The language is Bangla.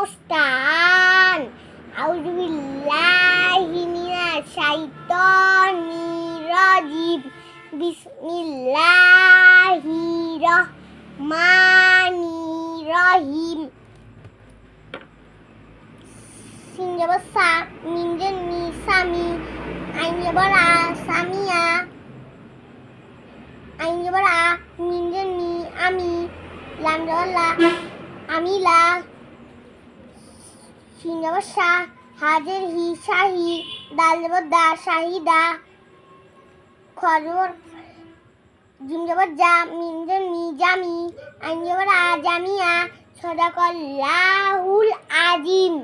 ইয়া মুস্তান আউযু বিল্লাহি মিনাশ শাইতানির রাজিম বিসমিল্লাহির রহমানির রহিম সিন যাবার সা মিম যে মি সামি আইন যাবার আ সামিয়া আইন যাবার আ মিম যে মি আমি লাম যাবার লা আমি লা সিন যাবার সা হাজের হি শাহি দাল যাবার দা খ যাবার জিম যাবার যা মিম যে মি জামি আইন যাবার আ জামিয়া, সদাকল্লাহুল আজিম।